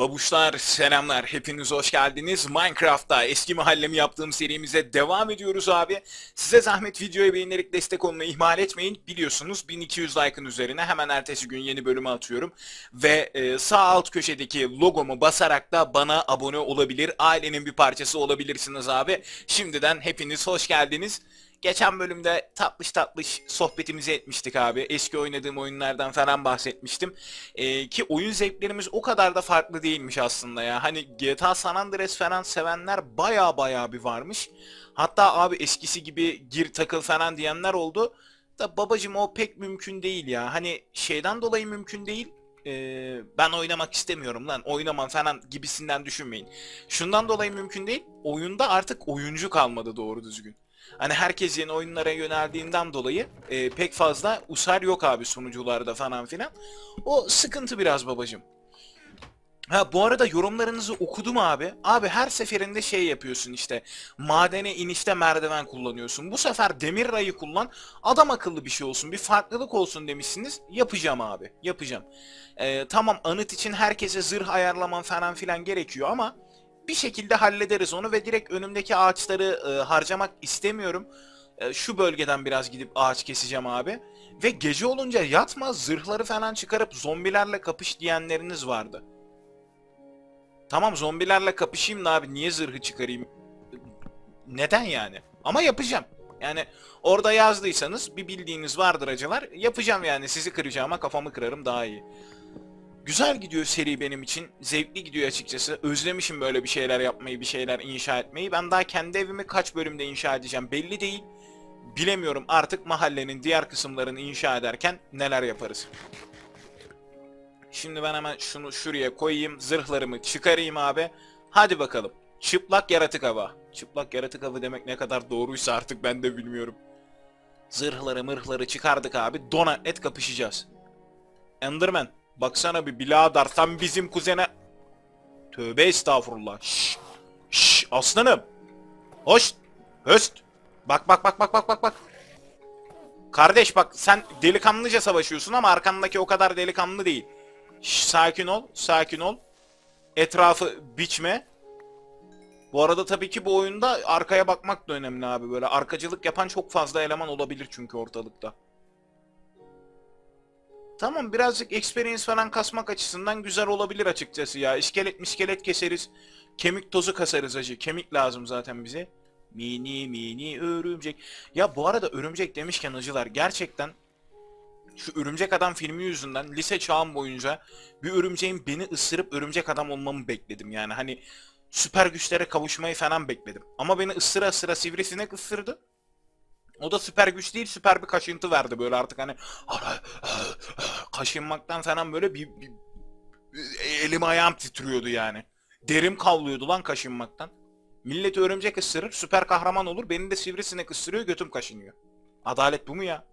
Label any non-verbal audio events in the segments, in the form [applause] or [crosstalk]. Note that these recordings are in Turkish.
Babuşlar selamlar. Hepiniz hoş geldiniz. Minecraft'ta eski mahallemi yaptığım serimize devam ediyoruz abi. Size zahmet videoyu beğenerek destek olmayı ihmal etmeyin. Biliyorsunuz 1200 like'ın üzerine hemen ertesi gün yeni bölümü atıyorum. Ve e, sağ alt köşedeki logomu basarak da bana abone olabilir Ailenin bir parçası olabilirsiniz abi. Şimdiden hepiniz hoş geldiniz Geçen bölümde tatlış tatlış sohbetimizi etmiştik abi. Eski oynadığım oyunlardan falan bahsetmiştim. Ee, ki oyun zevklerimiz o kadar da farklı değilmiş aslında ya. Hani GTA San Andreas falan sevenler baya baya bir varmış. Hatta abi eskisi gibi gir takıl falan diyenler oldu. Da babacım o pek mümkün değil ya. Hani şeyden dolayı mümkün değil. Ee, ben oynamak istemiyorum lan oynamam falan gibisinden düşünmeyin. Şundan dolayı mümkün değil. Oyunda artık oyuncu kalmadı doğru düzgün. Hani herkes yeni oyunlara yöneldiğinden dolayı e, pek fazla usar yok abi sunucularda falan filan. O sıkıntı biraz babacım. Ha bu arada yorumlarınızı okudum abi. Abi her seferinde şey yapıyorsun işte. Madene inişte merdiven kullanıyorsun. Bu sefer demir rayı kullan. Adam akıllı bir şey olsun. Bir farklılık olsun demişsiniz. Yapacağım abi. Yapacağım. Ee, tamam anıt için herkese zırh ayarlaman falan filan gerekiyor ama bir şekilde hallederiz onu ve direkt önümdeki ağaçları e, harcamak istemiyorum. E, şu bölgeden biraz gidip ağaç keseceğim abi. Ve gece olunca yatma zırhları falan çıkarıp zombilerle kapış diyenleriniz vardı. Tamam zombilerle kapışayım da abi niye zırhı çıkarayım? Neden yani? Ama yapacağım. Yani orada yazdıysanız bir bildiğiniz vardır acılar. Yapacağım yani sizi kıracağıma kafamı kırarım daha iyi. Güzel gidiyor seri benim için. Zevkli gidiyor açıkçası. Özlemişim böyle bir şeyler yapmayı, bir şeyler inşa etmeyi. Ben daha kendi evimi kaç bölümde inşa edeceğim belli değil. Bilemiyorum artık mahallenin diğer kısımlarını inşa ederken neler yaparız. Şimdi ben hemen şunu şuraya koyayım. Zırhlarımı çıkarayım abi. Hadi bakalım. Çıplak yaratık hava. Çıplak yaratık hava demek ne kadar doğruysa artık ben de bilmiyorum. Zırhları mırhları çıkardık abi. Dona et kapışacağız. Enderman. Baksana bir biladar sen bizim kuzene... Tövbe estağfurullah. Şşş. Şşş aslanım. Hoş. Höst. Bak bak bak bak bak bak bak. Kardeş bak sen delikanlıca savaşıyorsun ama arkandaki o kadar delikanlı değil. Şşş, sakin ol, sakin ol. Etrafı biçme. Bu arada tabii ki bu oyunda arkaya bakmak da önemli abi. Böyle arkacılık yapan çok fazla eleman olabilir çünkü ortalıkta. Tamam birazcık experience falan kasmak açısından güzel olabilir açıkçası ya. İskelet miskelet keseriz. Kemik tozu kasarız acı. Kemik lazım zaten bize. Mini mini örümcek. Ya bu arada örümcek demişken acılar gerçekten şu örümcek adam filmi yüzünden lise çağım boyunca bir örümceğin beni ısırıp örümcek adam olmamı bekledim. Yani hani süper güçlere kavuşmayı falan bekledim. Ama beni ısıra ısıra sivrisinek ısırdı. O da süper güç değil süper bir kaşıntı verdi böyle artık hani kaşınmaktan falan böyle bir, bir elim ayağım titriyordu yani. Derim kavlıyordu lan kaşınmaktan. Millet örümcek ısırır süper kahraman olur beni de sivrisinek ısırıyor götüm kaşınıyor. Adalet bu mu ya?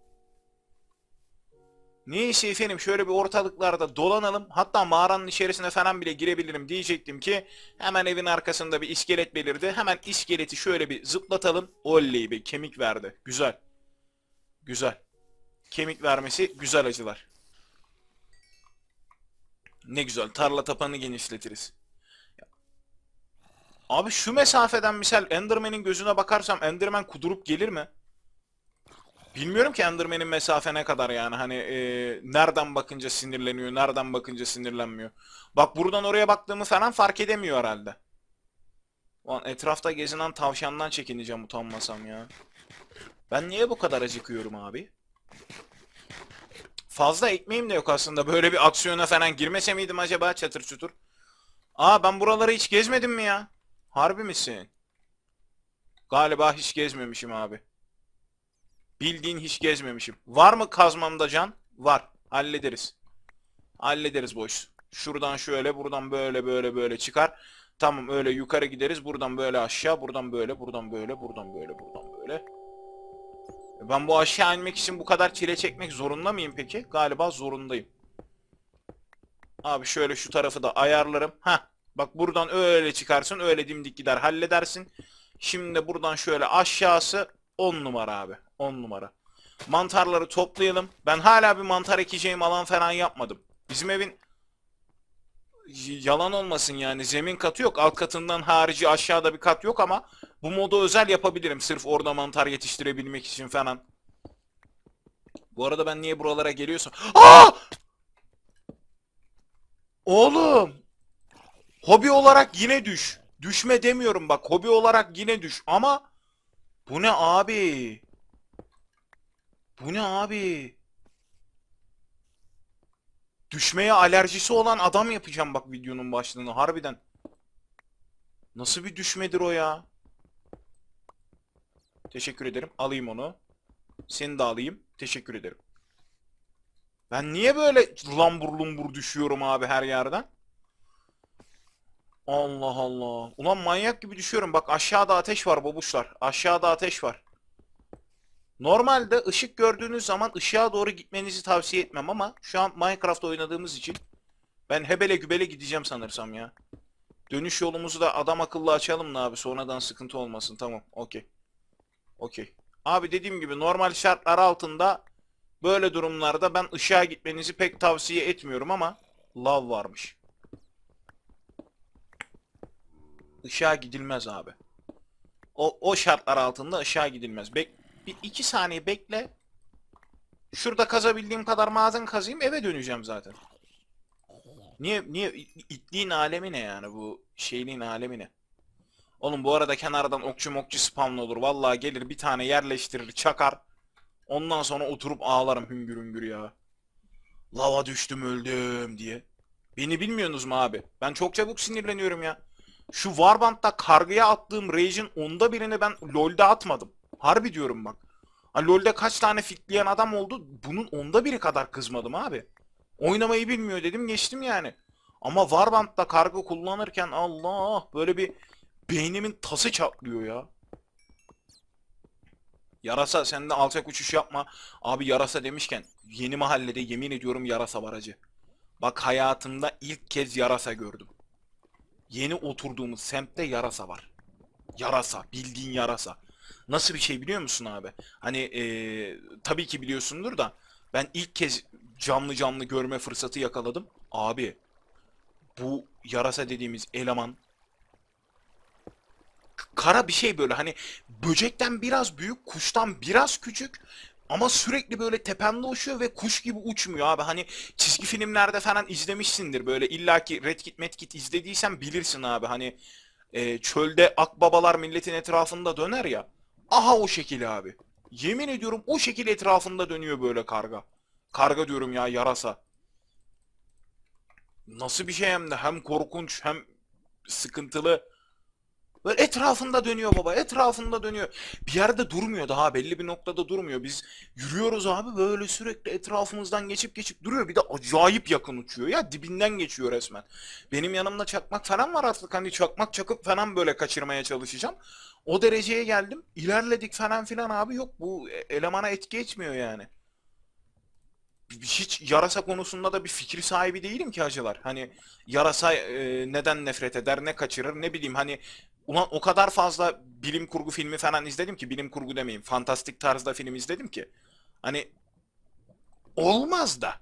Neyse efendim şöyle bir ortalıklarda dolanalım. Hatta mağaranın içerisine falan bile girebilirim diyecektim ki hemen evin arkasında bir iskelet belirdi. Hemen iskeleti şöyle bir zıplatalım. Oley be kemik verdi. Güzel. Güzel. Kemik vermesi güzel acılar. Ne güzel tarla tapanı genişletiriz. Abi şu mesafeden misal Enderman'in gözüne bakarsam Enderman kudurup gelir mi? Bilmiyorum ki Enderman'in mesafe ne kadar yani hani e, nereden bakınca sinirleniyor, nereden bakınca sinirlenmiyor. Bak buradan oraya baktığımı falan fark edemiyor herhalde. Ulan etrafta gezinen tavşandan çekineceğim utanmasam ya. Ben niye bu kadar acıkıyorum abi? Fazla ekmeğim de yok aslında. Böyle bir aksiyona falan girmese miydim acaba çatır çutur? Aa ben buraları hiç gezmedim mi ya? Harbi misin? Galiba hiç gezmemişim abi. Bildiğin hiç gezmemişim. Var mı kazmamda can? Var. Hallederiz. Hallederiz boş. Şuradan şöyle, buradan böyle böyle böyle çıkar. Tamam öyle yukarı gideriz. Buradan böyle aşağı, buradan böyle, buradan böyle, buradan böyle, buradan böyle. Ben bu aşağı inmek için bu kadar çile çekmek zorunda mıyım peki? Galiba zorundayım. Abi şöyle şu tarafı da ayarlarım. Ha, bak buradan öyle çıkarsın, öyle dimdik gider halledersin. Şimdi buradan şöyle aşağısı 10 numara abi. 10 numara. Mantarları toplayalım. Ben hala bir mantar ekeceğim alan falan yapmadım. Bizim evin yalan olmasın yani zemin katı yok. Alt katından harici aşağıda bir kat yok ama bu modu özel yapabilirim. Sırf orada mantar yetiştirebilmek için falan. Bu arada ben niye buralara geliyorsam... Aa! Oğlum! Hobi olarak yine düş. Düşme demiyorum bak. Hobi olarak yine düş. Ama bu ne abi? Bu ne abi? Düşmeye alerjisi olan adam yapacağım bak videonun başlığını harbiden. Nasıl bir düşmedir o ya? Teşekkür ederim. Alayım onu. Seni de alayım. Teşekkür ederim. Ben niye böyle lambur lumbur düşüyorum abi her yerden? Allah Allah. Ulan manyak gibi düşüyorum. Bak aşağıda ateş var babuşlar. Aşağıda ateş var. Normalde ışık gördüğünüz zaman ışığa doğru gitmenizi tavsiye etmem ama şu an Minecraft oynadığımız için ben hebele gübele gideceğim sanırsam ya. Dönüş yolumuzu da adam akıllı açalım da abi sonradan sıkıntı olmasın. Tamam okey. Okey. Abi dediğim gibi normal şartlar altında böyle durumlarda ben ışığa gitmenizi pek tavsiye etmiyorum ama lav varmış. Işığa gidilmez abi. O, o şartlar altında ışığa gidilmez. Bek bir iki saniye bekle. Şurada kazabildiğim kadar maden kazayım eve döneceğim zaten. Niye niye itliğin alemi ne yani bu şeyliğin alemi ne? Oğlum bu arada kenardan okçu mokçu spamlı olur. Vallahi gelir bir tane yerleştirir çakar. Ondan sonra oturup ağlarım hüngür hüngür ya. Lava düştüm öldüm diye. Beni bilmiyorsunuz mu abi? Ben çok çabuk sinirleniyorum ya. Şu Warband'da kargıya attığım rage'in onda birini ben LoL'de atmadım. Harbi diyorum bak. Ha, LoL'de kaç tane fitleyen adam oldu? Bunun onda biri kadar kızmadım abi. Oynamayı bilmiyor dedim geçtim yani. Ama Warband'da kargı kullanırken Allah böyle bir beynimin tası çatlıyor ya. Yarasa sen de alçak uçuş yapma. Abi yarasa demişken yeni mahallede yemin ediyorum yarasa var acı. Bak hayatımda ilk kez yarasa gördüm. Yeni oturduğumuz semtte yarasa var. Yarasa, bildiğin yarasa. Nasıl bir şey biliyor musun abi? Hani eee, tabii ki biliyorsundur da ben ilk kez canlı canlı görme fırsatı yakaladım. Abi bu yarasa dediğimiz eleman kara bir şey böyle hani böcekten biraz büyük, kuştan biraz küçük ama sürekli böyle tepende uçuyor ve kuş gibi uçmuyor abi. Hani çizgi filmlerde falan izlemişsindir böyle illaki Red Kit Met Kit izlediysen bilirsin abi. Hani e, çölde akbabalar milletin etrafında döner ya. Aha o şekil abi. Yemin ediyorum o şekil etrafında dönüyor böyle karga. Karga diyorum ya yarasa. Nasıl bir şey hem de hem korkunç hem sıkıntılı. Böyle etrafında dönüyor baba etrafında dönüyor. Bir yerde durmuyor daha belli bir noktada durmuyor. Biz yürüyoruz abi böyle sürekli etrafımızdan geçip geçip duruyor. Bir de acayip yakın uçuyor ya dibinden geçiyor resmen. Benim yanımda çakmak falan var artık hani çakmak çakıp falan böyle kaçırmaya çalışacağım. O dereceye geldim. İlerledik falan filan abi yok bu e- elemana etki etmiyor yani. Hiç yarasa konusunda da bir fikir sahibi değilim ki hacılar. Hani yarasa e, neden nefret eder, ne kaçırır, ne bileyim hani ulan o kadar fazla bilim kurgu filmi falan izledim ki bilim kurgu demeyeyim, fantastik tarzda film izledim ki. Hani olmaz da.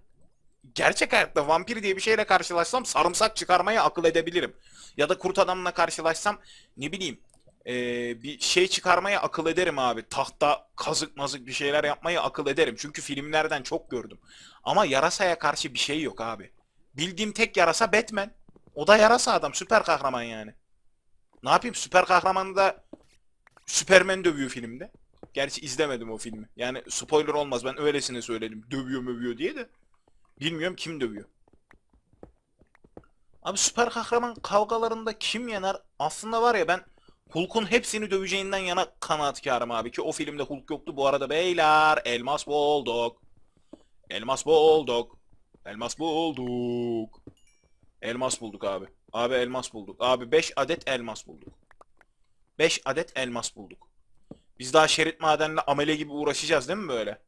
Gerçek hayatta vampir diye bir şeyle karşılaşsam sarımsak çıkarmayı akıl edebilirim. Ya da kurt adamla karşılaşsam ne bileyim eee, bir şey çıkarmayı akıl ederim abi. Tahta kazık mazık bir şeyler yapmayı akıl ederim. Çünkü filmlerden çok gördüm. Ama yarasaya karşı bir şey yok abi. Bildiğim tek yarasa Batman. O da yarasa adam. Süper kahraman yani. Ne yapayım? Süper kahramanı da Superman dövüyor filmde. Gerçi izlemedim o filmi. Yani spoiler olmaz. Ben öylesine söyledim. Dövüyor mövüyor diye de. Bilmiyorum kim dövüyor. Abi süper kahraman kavgalarında kim yener? Aslında var ya ben Hulk'un hepsini döveceğinden yana kanaatkarım abi ki o filmde Hulk yoktu. Bu arada beyler elmas bulduk. Elmas bulduk. Elmas bulduk. Elmas bulduk abi. Abi elmas bulduk. Abi 5 adet elmas bulduk. 5 adet elmas bulduk. Biz daha şerit madenle amele gibi uğraşacağız değil mi böyle?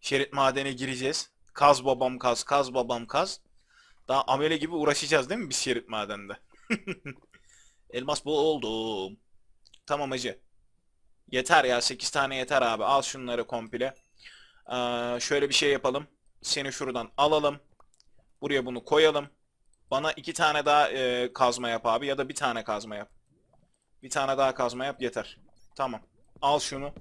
Şerit madene gireceğiz. Kaz babam kaz, kaz babam kaz. Daha amele gibi uğraşacağız değil mi biz şerit madende? [laughs] Elmas buldum. Tamam hacı. Yeter ya 8 tane yeter abi. Al şunları komple. Ee, şöyle bir şey yapalım. Seni şuradan alalım. Buraya bunu koyalım. Bana iki tane daha e, kazma yap abi ya da bir tane kazma yap. Bir tane daha kazma yap yeter. Tamam. Al şunu.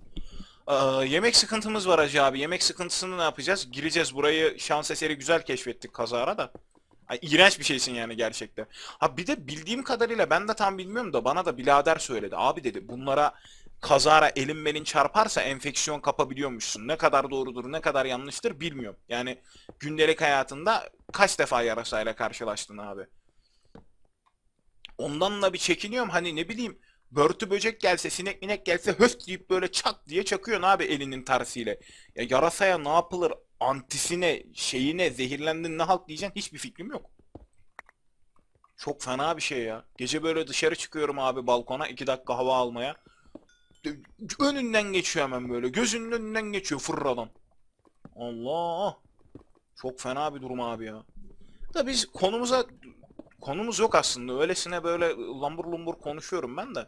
Ee, yemek sıkıntımız var Hacı abi. Yemek sıkıntısını ne yapacağız? Gireceğiz. Burayı şans eseri güzel keşfettik kazara da. Ay, iğrenç bir şeysin yani gerçekten. Ha bir de bildiğim kadarıyla ben de tam bilmiyorum da bana da birader söyledi. Abi dedi bunlara kazara elin belin çarparsa enfeksiyon kapabiliyormuşsun. Ne kadar doğrudur ne kadar yanlıştır bilmiyorum. Yani gündelik hayatında kaç defa yarasayla karşılaştın abi? Ondan da bir çekiniyorum. Hani ne bileyim börtü böcek gelse, sinek minek gelse höst deyip böyle çak diye çakıyorsun abi elinin tersiyle. Ya yarasaya ne yapılır? Antisine, şeyine, zehirlendin ne halt diyeceksin hiçbir fikrim yok. Çok fena bir şey ya. Gece böyle dışarı çıkıyorum abi balkona iki dakika hava almaya. Önünden geçiyor hemen böyle. Gözünün önünden geçiyor fırradan. Allah. Çok fena bir durum abi ya. Da biz konumuza konumuz yok aslında. Öylesine böyle lambur lumbur konuşuyorum ben de.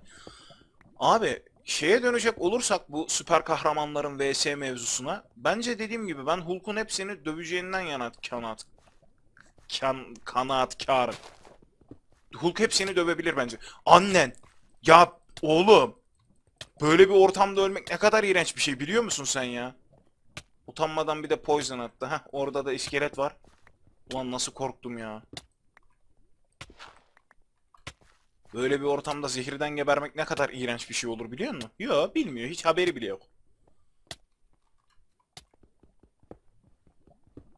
Abi şeye dönecek olursak bu süper kahramanların vs mevzusuna. Bence dediğim gibi ben Hulk'un hepsini döveceğinden yana kanaat kan, kanaatkarım. Hulk hepsini dövebilir bence. Annen. Ya oğlum. Böyle bir ortamda ölmek ne kadar iğrenç bir şey biliyor musun sen ya? Utanmadan bir de poison attı. Heh, orada da iskelet var. Ulan nasıl korktum ya. Böyle bir ortamda zehirden gebermek ne kadar iğrenç bir şey olur biliyor musun? Yo bilmiyor. Hiç haberi bile yok.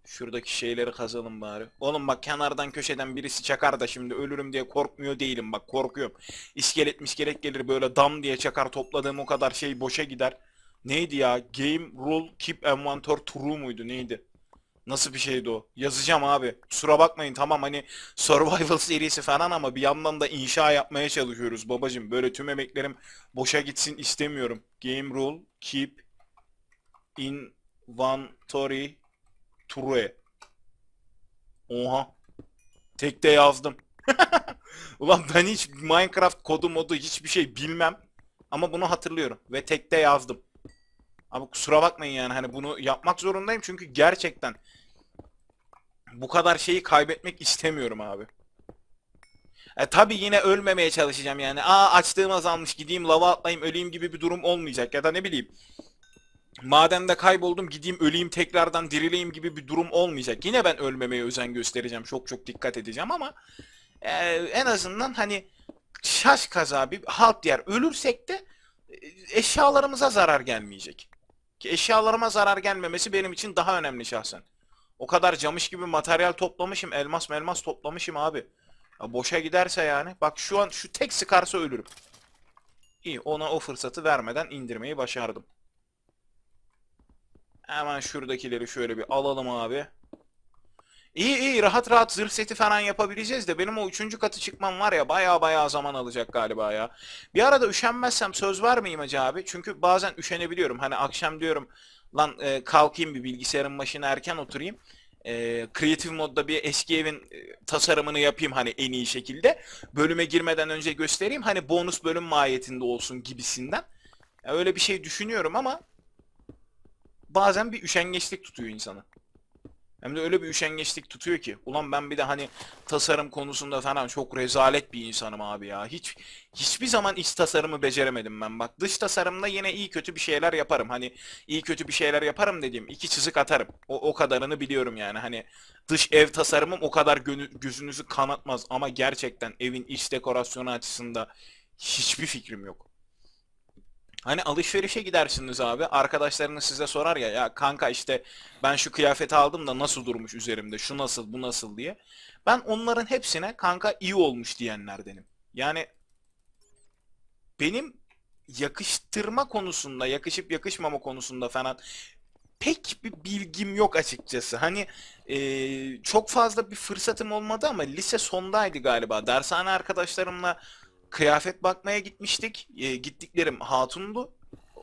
Şuradaki şeyleri kazalım bari. Oğlum bak kenardan köşeden birisi çakar da şimdi ölürüm diye korkmuyor değilim bak korkuyorum. İskelet miskelet gelir böyle dam diye çakar topladığım o kadar şey boşa gider. Neydi ya? Game rule keep inventory true muydu neydi? Nasıl bir şeydi o? Yazacağım abi. Kusura bakmayın tamam hani survival serisi falan ama bir yandan da inşa yapmaya çalışıyoruz babacım. Böyle tüm emeklerim boşa gitsin istemiyorum. Game rule keep inventory true. Oha. Tekte yazdım. [laughs] Ulan ben hiç Minecraft kodu modu hiçbir şey bilmem. Ama bunu hatırlıyorum. Ve tekte yazdım. Abi kusura bakmayın yani hani bunu yapmak zorundayım çünkü gerçekten bu kadar şeyi kaybetmek istemiyorum abi. E tabi yine ölmemeye çalışacağım yani. Aa açlığım azalmış gideyim lava atlayayım öleyim gibi bir durum olmayacak ya da ne bileyim. Madende kayboldum gideyim öleyim tekrardan dirileyim gibi bir durum olmayacak. Yine ben ölmemeye özen göstereceğim. Çok çok dikkat edeceğim ama e, en azından hani şaş kaza bir halt yer ölürsek de e, eşyalarımıza zarar gelmeyecek. Ki eşyalarıma zarar gelmemesi benim için daha önemli şahsen. O kadar camış gibi materyal toplamışım. Elmas melmas toplamışım abi. Ya boşa giderse yani. Bak şu an şu tek sıkarsa ölürüm. İyi ona o fırsatı vermeden indirmeyi başardım. Hemen şuradakileri şöyle bir alalım abi. İyi iyi rahat rahat zırh seti falan yapabileceğiz de benim o üçüncü katı çıkmam var ya baya baya zaman alacak galiba ya. Bir arada üşenmezsem söz vermeyeyim hacı abi. Çünkü bazen üşenebiliyorum. Hani akşam diyorum lan e, kalkayım bir bilgisayarın başına erken oturayım. E, Creative modda bir eski evin e, tasarımını yapayım hani en iyi şekilde. Bölüme girmeden önce göstereyim. Hani bonus bölüm mahiyetinde olsun gibisinden. Ya öyle bir şey düşünüyorum ama bazen bir üşengeçlik tutuyor insanı. Hem de öyle bir üşengeçlik tutuyor ki. Ulan ben bir de hani tasarım konusunda falan çok rezalet bir insanım abi ya. Hiç hiçbir zaman iç tasarımı beceremedim ben. Bak dış tasarımda yine iyi kötü bir şeyler yaparım. Hani iyi kötü bir şeyler yaparım dediğim iki çizik atarım. O, o kadarını biliyorum yani. Hani dış ev tasarımım o kadar gönü- gözünüzü kanatmaz ama gerçekten evin iç dekorasyonu açısında hiçbir fikrim yok. Hani alışverişe gidersiniz abi. Arkadaşlarınız size sorar ya ya kanka işte ben şu kıyafeti aldım da nasıl durmuş üzerimde? Şu nasıl, bu nasıl diye. Ben onların hepsine kanka iyi olmuş diyenlerdenim. Yani benim yakıştırma konusunda, yakışıp yakışmama konusunda falan pek bir bilgim yok açıkçası. Hani eee, çok fazla bir fırsatım olmadı ama lise sondaydı galiba. Dershane arkadaşlarımla kıyafet bakmaya gitmiştik. E, gittiklerim hatundu.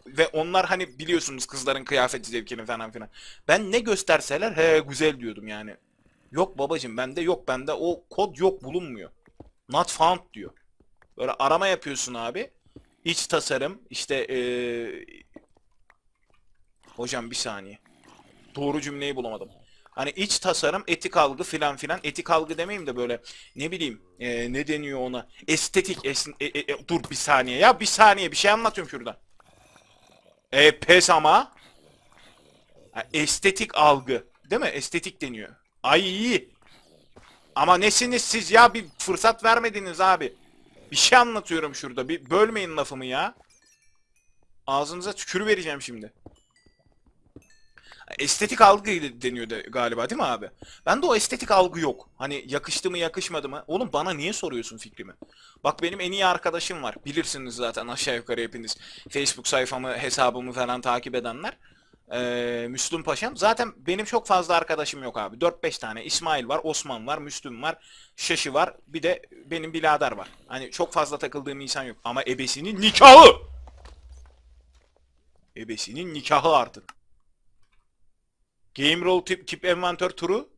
Ve onlar hani biliyorsunuz kızların kıyafet zevkini falan filan. Ben ne gösterseler he güzel diyordum yani. Yok babacım bende yok bende o kod yok bulunmuyor. Not found diyor. Böyle arama yapıyorsun abi. İç tasarım işte eee, hocam bir saniye. Doğru cümleyi bulamadım. Hani iç tasarım, etik algı filan filan. Etik algı demeyeyim de böyle ne bileyim e, ne deniyor ona? Estetik, esin, e, e, e, dur bir saniye ya bir saniye bir şey anlatıyorum şurada. E pes ama. Ha, estetik algı. Değil mi? Estetik deniyor. Ay iyi. Ama nesiniz siz ya bir fırsat vermediniz abi. Bir şey anlatıyorum şurada. Bir bölmeyin lafımı ya. Ağzınıza tükür vereceğim şimdi. Estetik algı deniyor de galiba değil mi abi? Ben de o estetik algı yok. Hani yakıştı mı yakışmadı mı? Oğlum bana niye soruyorsun fikrimi? Bak benim en iyi arkadaşım var. Bilirsiniz zaten aşağı yukarı hepiniz. Facebook sayfamı, hesabımı falan takip edenler. Ee, Müslüm Paşam. Zaten benim çok fazla arkadaşım yok abi. 4-5 tane. İsmail var, Osman var, Müslüm var, Şaşı var. Bir de benim birader var. Hani çok fazla takıldığım insan yok. Ama ebesinin nikahı! Ebesinin nikahı artık. Game Roll tip Keep Inventor turu.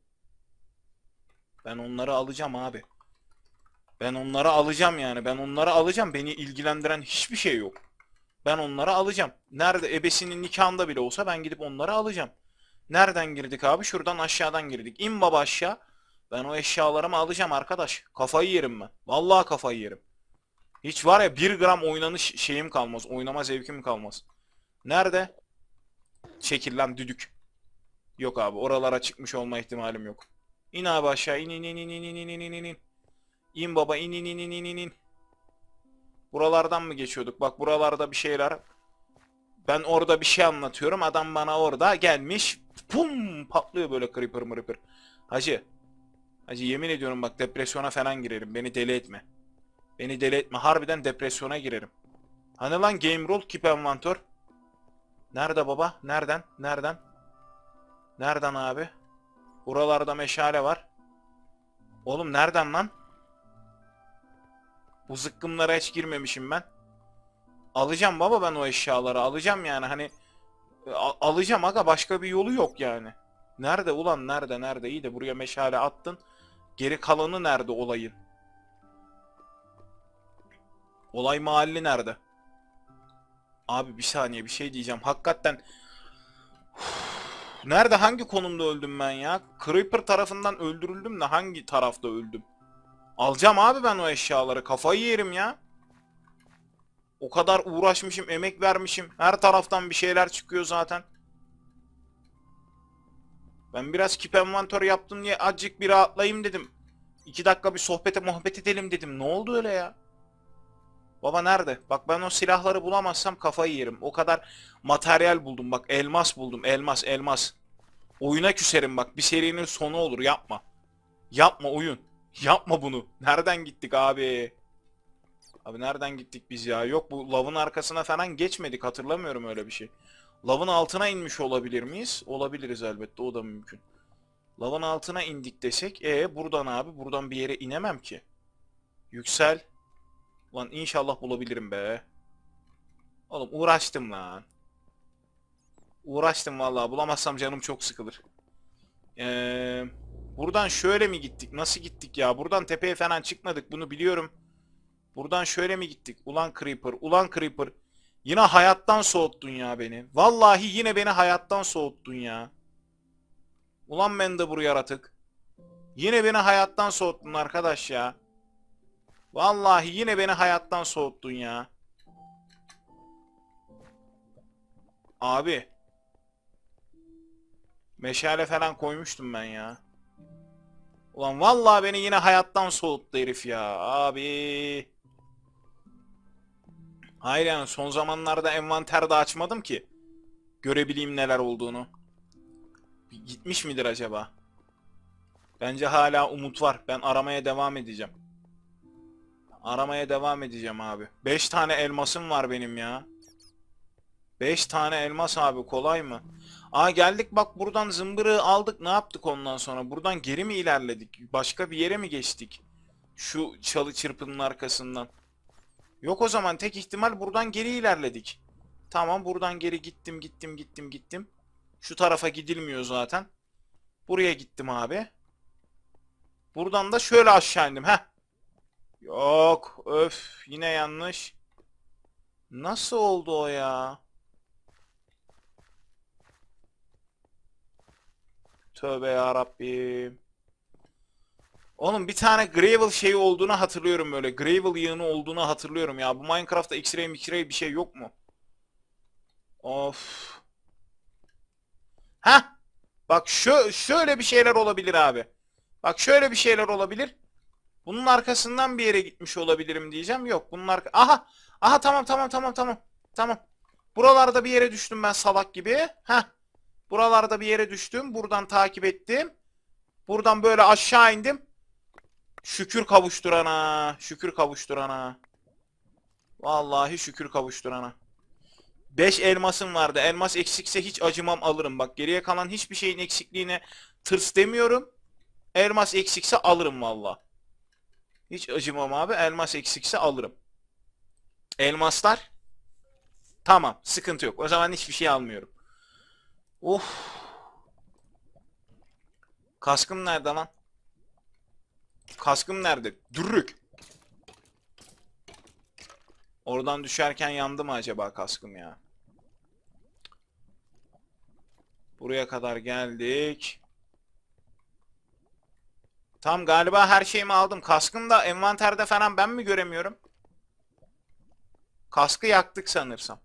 Ben onları alacağım abi. Ben onları alacağım yani. Ben onları alacağım. Beni ilgilendiren hiçbir şey yok. Ben onları alacağım. Nerede ebesinin nikahında bile olsa ben gidip onları alacağım. Nereden girdik abi? Şuradan aşağıdan girdik. İn baba aşağı. Ben o eşyalarımı alacağım arkadaş. Kafayı yerim ben. Vallahi kafayı yerim. Hiç var ya bir gram oynanış şeyim kalmaz. Oynama zevkim kalmaz. Nerede? Çekil lan düdük. Yok abi oralara çıkmış olma ihtimalim yok. İn abi aşağı in in in in in in in in in in. İn baba in in in in in in in. Buralardan mı geçiyorduk? Bak buralarda bir şeyler. Ben orada bir şey anlatıyorum. Adam bana orada gelmiş. Pum patlıyor böyle creeper mırıpır. Hacı. Hacı yemin ediyorum bak depresyona falan girerim. Beni deli etme. Beni deli etme. Harbiden depresyona girerim. Hani lan game rule keep inventor. Nerede baba? Nereden? Nereden? Nereden abi? Buralarda meşale var. Oğlum nereden lan? Bu zıkkımlara hiç girmemişim ben. Alacağım baba ben o eşyaları. Alacağım yani hani. alacağım aga başka bir yolu yok yani. Nerede ulan nerede nerede? İyi de buraya meşale attın. Geri kalanı nerede olayın? Olay mahalli nerede? Abi bir saniye bir şey diyeceğim. Hakikaten Nerede hangi konumda öldüm ben ya? Creeper tarafından öldürüldüm de hangi tarafta öldüm? Alacağım abi ben o eşyaları. Kafayı yerim ya. O kadar uğraşmışım, emek vermişim. Her taraftan bir şeyler çıkıyor zaten. Ben biraz keep inventory yaptım diye azıcık bir rahatlayayım dedim. İki dakika bir sohbete muhabbet edelim dedim. Ne oldu öyle ya? Baba nerede? Bak ben o silahları bulamazsam kafayı yerim. O kadar materyal buldum. Bak elmas buldum. Elmas, elmas. Oyuna küserim bak. Bir serinin sonu olur. Yapma. Yapma oyun. Yapma bunu. Nereden gittik abi? Abi nereden gittik biz ya? Yok bu lavın arkasına falan geçmedik. Hatırlamıyorum öyle bir şey. Lavın altına inmiş olabilir miyiz? Olabiliriz elbette. O da mümkün. Lavın altına indik desek. E buradan abi. Buradan bir yere inemem ki. Yüksel. Ulan inşallah bulabilirim be. Oğlum uğraştım lan. Uğraştım vallahi bulamazsam canım çok sıkılır. Ee, buradan şöyle mi gittik? Nasıl gittik ya? Buradan tepeye falan çıkmadık bunu biliyorum. Buradan şöyle mi gittik? Ulan Creeper, ulan Creeper. Yine hayattan soğuttun ya beni. Vallahi yine beni hayattan soğuttun ya. Ulan Mendebur yaratık. Yine beni hayattan soğuttun arkadaş ya. Vallahi yine beni hayattan soğuttun ya. Abi. Meşale falan koymuştum ben ya. Ulan vallahi beni yine hayattan soğuttu herif ya. Abi. Hayır yani son zamanlarda envanter de açmadım ki. Görebileyim neler olduğunu. Gitmiş midir acaba? Bence hala umut var. Ben aramaya devam edeceğim. Aramaya devam edeceğim abi. 5 tane elmasım var benim ya. 5 tane elmas abi kolay mı? Aa geldik bak buradan zımbırığı aldık ne yaptık ondan sonra? Buradan geri mi ilerledik? Başka bir yere mi geçtik? Şu çalı çırpının arkasından. Yok o zaman tek ihtimal buradan geri ilerledik. Tamam buradan geri gittim gittim gittim gittim. Şu tarafa gidilmiyor zaten. Buraya gittim abi. Buradan da şöyle aşağı indim. Heh. Yok. Öf. Yine yanlış. Nasıl oldu o ya? Tövbe ya Rabbim. Oğlum bir tane gravel şeyi olduğunu hatırlıyorum böyle. Gravel yığını olduğunu hatırlıyorum ya. Bu Minecraft'ta X-ray X-ray bir şey yok mu? Of. Ha? Bak şu şöyle bir şeyler olabilir abi. Bak şöyle bir şeyler olabilir. Bunun arkasından bir yere gitmiş olabilirim diyeceğim. Yok bunun arka... Aha! Aha tamam tamam tamam tamam. Tamam. Buralarda bir yere düştüm ben salak gibi. Ha. Buralarda bir yere düştüm. Buradan takip ettim. Buradan böyle aşağı indim. Şükür kavuşturana. Şükür kavuşturana. Vallahi şükür kavuşturana. 5 elmasım vardı. Elmas eksikse hiç acımam alırım. Bak geriye kalan hiçbir şeyin eksikliğine tırs demiyorum. Elmas eksikse alırım valla. Hiç acımam abi. Elmas eksikse alırım. Elmaslar. Tamam. Sıkıntı yok. O zaman hiçbir şey almıyorum. Of. Kaskım nerede lan? Kaskım nerede? Dürrük. Oradan düşerken yandı mı acaba kaskım ya? Buraya kadar geldik. Tam galiba her şeyimi aldım. Kaskım da envanterde falan ben mi göremiyorum? Kaskı yaktık sanırsam.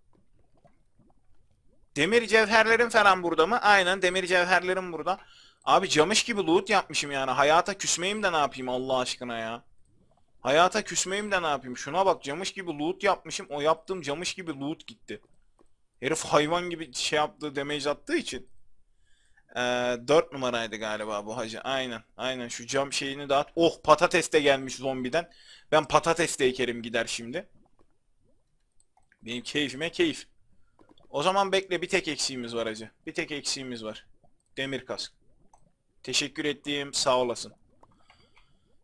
Demir cevherlerim falan burada mı? Aynen demir cevherlerim burada. Abi camış gibi loot yapmışım yani. Hayata küsmeyeyim de ne yapayım Allah aşkına ya. Hayata küsmeyeyim de ne yapayım. Şuna bak camış gibi loot yapmışım. O yaptığım camış gibi loot gitti. Herif hayvan gibi şey yaptığı damage attığı için. Ee, 4 numaraydı galiba bu hacı. Aynen. Aynen şu cam şeyini dağıt. Oh patates de gelmiş zombiden. Ben patates de ekerim gider şimdi. Benim keyfime keyif. O zaman bekle bir tek eksiğimiz var hacı. Bir tek eksiğimiz var. Demir kask. Teşekkür ettiğim sağ olasın.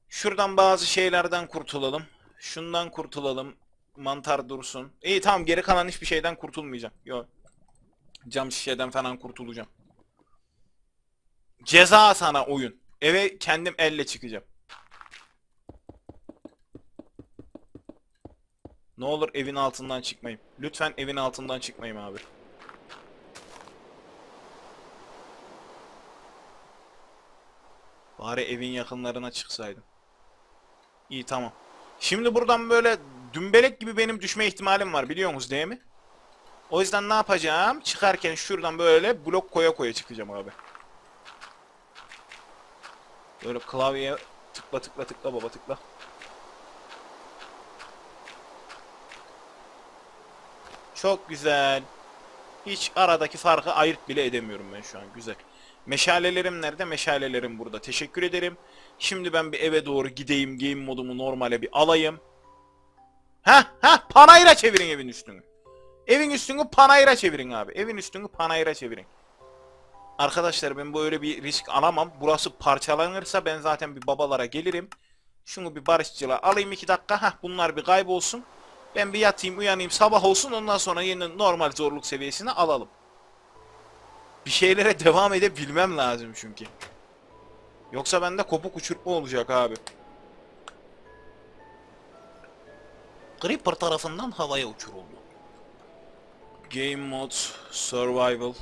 Şuradan bazı şeylerden kurtulalım. Şundan kurtulalım. Mantar dursun. İyi tamam geri kalan hiçbir şeyden kurtulmayacağım. Yok. Cam şişeden falan kurtulacağım. Ceza sana oyun. Eve kendim elle çıkacağım. Ne olur evin altından çıkmayayım. Lütfen evin altından çıkmayayım abi. Bari evin yakınlarına çıksaydım. İyi tamam. Şimdi buradan böyle dümbelek gibi benim düşme ihtimalim var biliyor musunuz değil mi? O yüzden ne yapacağım? Çıkarken şuradan böyle blok koya koya çıkacağım abi. Böyle klavyeye tıkla tıkla tıkla baba tıkla. Çok güzel. Hiç aradaki farkı ayırt bile edemiyorum ben şu an. Güzel. Meşalelerim nerede? Meşalelerim burada. Teşekkür ederim. Şimdi ben bir eve doğru gideyim. Game modumu normale bir alayım. Ha ha panayıra çevirin evin üstünü. Evin üstünü panayıra çevirin abi. Evin üstünü panayıra çevirin. Arkadaşlar ben böyle bir risk alamam. Burası parçalanırsa ben zaten bir babalara gelirim. Şunu bir barışçıla alayım iki dakika. Hah bunlar bir kaybolsun. Ben bir yatayım uyanayım sabah olsun ondan sonra yeni normal zorluk seviyesine alalım. Bir şeylere devam edebilmem lazım çünkü. Yoksa bende kopuk uçurtma olacak abi. Creeper tarafından havaya uçuruldu. Game Mode Survival.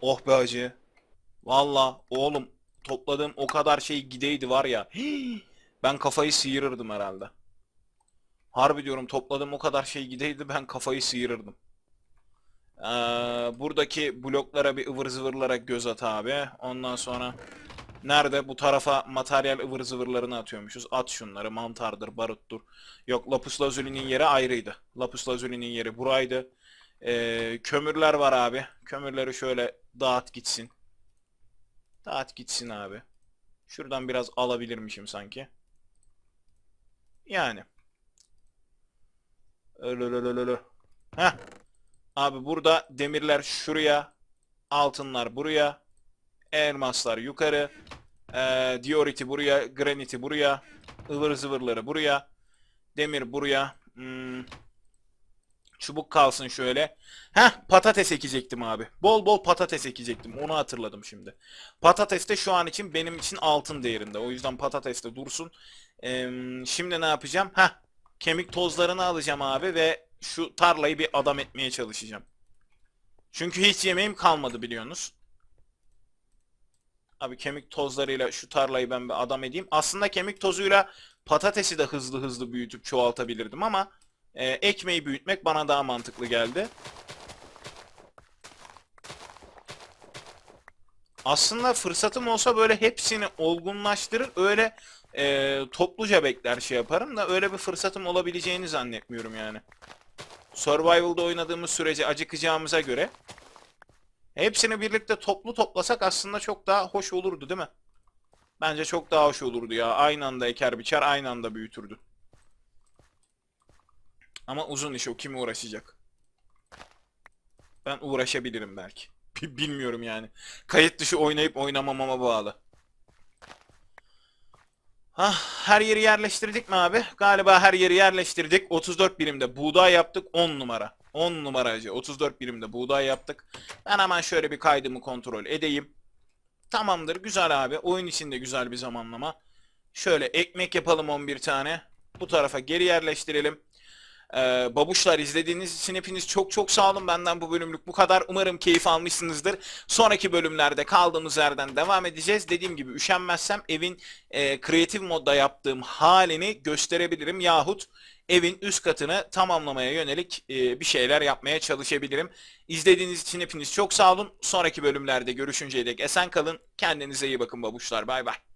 Oh be acı. Valla oğlum topladığım o kadar şey gideydi var ya. [gasps] Ben kafayı sıyırırdım herhalde. Harbi diyorum topladığım o kadar şey gideydi ben kafayı sıyırırdım. Ee, buradaki bloklara bir ıvır zıvırlara göz at abi. Ondan sonra nerede bu tarafa materyal ıvır zıvırlarını atıyormuşuz. At şunları mantardır, baruttur. Yok lapis lazuli'nin yeri ayrıydı. Lapis lazuli'nin yeri buraydı. Ee, kömürler var abi. Kömürleri şöyle dağıt gitsin. Dağıt gitsin abi. Şuradan biraz alabilirmişim sanki. Yani. Ölölölölölö. Heh. Abi burada demirler şuraya. Altınlar buraya. Elmaslar yukarı. Ee, dioriti buraya. Graniti buraya. ıvır zıvırları buraya. Demir buraya. Hmm. Çubuk kalsın şöyle. Heh patates ekecektim abi. Bol bol patates ekecektim. Onu hatırladım şimdi. Patates de şu an için benim için altın değerinde. O yüzden patates de dursun. Ee, şimdi ne yapacağım? Heh kemik tozlarını alacağım abi ve şu tarlayı bir adam etmeye çalışacağım. Çünkü hiç yemeğim kalmadı biliyorsunuz. Abi kemik tozlarıyla şu tarlayı ben bir adam edeyim. Aslında kemik tozuyla patatesi de hızlı hızlı büyütüp çoğaltabilirdim ama e, ekmeği büyütmek bana daha mantıklı geldi. Aslında fırsatım olsa böyle hepsini olgunlaştırır öyle e, topluca bekler şey yaparım da öyle bir fırsatım olabileceğini zannetmiyorum yani. Survival'da oynadığımız sürece acıkacağımıza göre hepsini birlikte toplu toplasak aslında çok daha hoş olurdu değil mi? Bence çok daha hoş olurdu ya. Aynı anda eker biçer, aynı anda büyütürdü. Ama uzun iş o. Kim uğraşacak? Ben uğraşabilirim belki. [laughs] Bi- Bilmiyorum yani. Kayıt dışı oynayıp oynamamama bağlı. Hah, her yeri yerleştirdik mi abi? Galiba her yeri yerleştirdik. 34 birimde buğday yaptık 10 numara. 10 numaracı 34 birimde buğday yaptık. Ben hemen şöyle bir kaydımı kontrol edeyim. Tamamdır güzel abi. Oyun içinde güzel bir zamanlama. Şöyle ekmek yapalım 11 tane. Bu tarafa geri yerleştirelim. Ee, babuşlar izlediğiniz için hepiniz çok çok sağ olun. Benden bu bölümlük bu kadar. Umarım keyif almışsınızdır. Sonraki bölümlerde kaldığımız yerden devam edeceğiz. Dediğim gibi üşenmezsem evin e, kreatif modda yaptığım halini gösterebilirim. Yahut evin üst katını tamamlamaya yönelik e, bir şeyler yapmaya çalışabilirim. İzlediğiniz için hepiniz çok sağ olun. Sonraki bölümlerde görüşünceye dek esen kalın. Kendinize iyi bakın babuşlar. Bay bay.